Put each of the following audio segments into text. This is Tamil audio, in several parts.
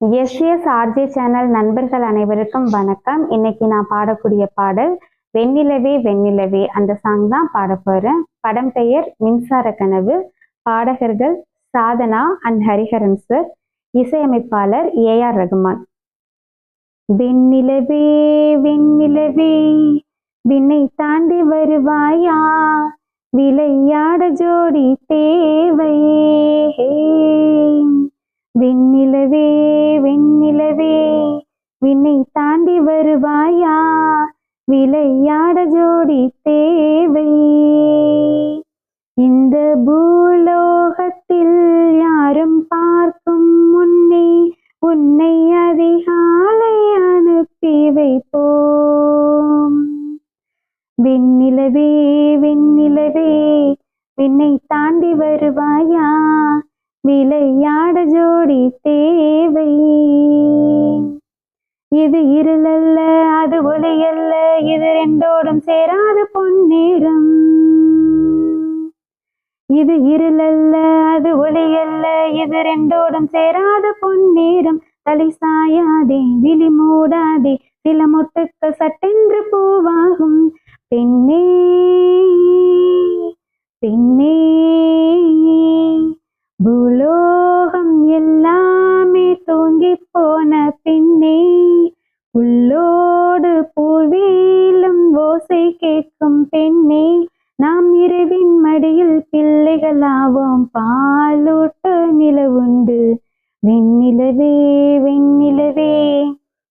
எஸ்எஸ் ஆர்ஜி சேனல் நண்பர்கள் அனைவருக்கும் வணக்கம். இன்னைக்கு நான் பாடக்கூடிய பாடல் வெண்ணிலவே வெண்ணிலவே அந்த சாங் தான் பாட போறேன். படம் பெயர் மின்சார கனவு. பாடகர்கள் சாதனா அண்ட் ஹரிஹரன் சார் இசையமைப்பாளர் ஏ ஆர் ரகுமான். வெண்ணிலவே வெண்ணிலவே விண்ணை தாண்டி வருவாயா? விளையாட ஜோடி தே என்னை தாண்டி வருவாயா? விளையாட ஜோடி தேவை. இந்த பூலோகத்தில் யாரும் பார்க்கும் முன்னே உன்னை அதிகாலை அனுப்பி வைப்போம். வெண்ணிலவே வெண்ணிலவே விண்ணை தாண்டி வருவாயா? விளையாட ஜோடி இது ரெண்டோடும் சேராத பொன்னேரம். இது இருளல்ல அது ஒளியல்ல இது ரெண்டோடும் சேராத பொன்னேரம். தலை சாயாதே விழி மூடாதே சில மொட்டுக்கள் சட்டென்று பூவாகும். பெண்ணே நாம் மடியில் பிள்ளைகளாவோம். பாலூட்ட நிலவுண்டு. வெண்ணிலவே வெண்ணிலவே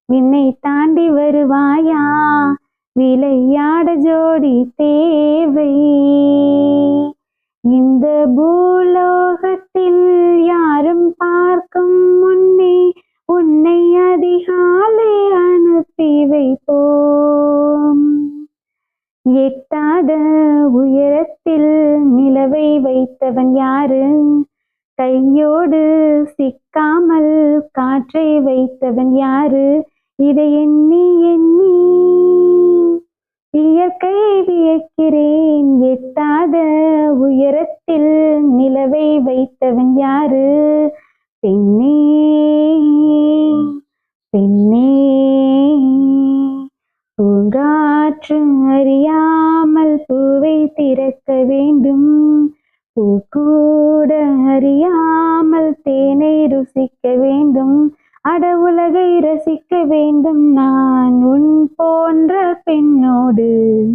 விண்ணை தாண்டி வருவாயா? விளையாட ஜோடி தேவை. இந்த பூலோ எட்டாத உயரத்தில் நிலவை வைத்தவன் யாரு? கையோடு சிக்காமல் காற்றை வைத்தவன் யாரு? இதை எண்ணி எண்ணி இயற்கை வியக்கிறேன். எட்டாத உயரத்தில் நிலவை வைத்தவன் யாரு? பெண்ணே பெண்ணே. பூங்காற்று அறியாமல் பூவை திறக்க வேண்டும். பூ கூட அறியாமல் தேனை ருசிக்க வேண்டும். அட உலகை ரசிக்க வேண்டும். நான் உன் போன்ற பெண்ணோடு.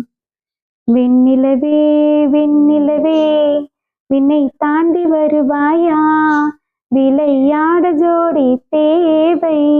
வெண்ணிலவே வெண்ணிலவே விண்ணை தாண்டி வருவாயா? விளையாட ஜோடி தேவை.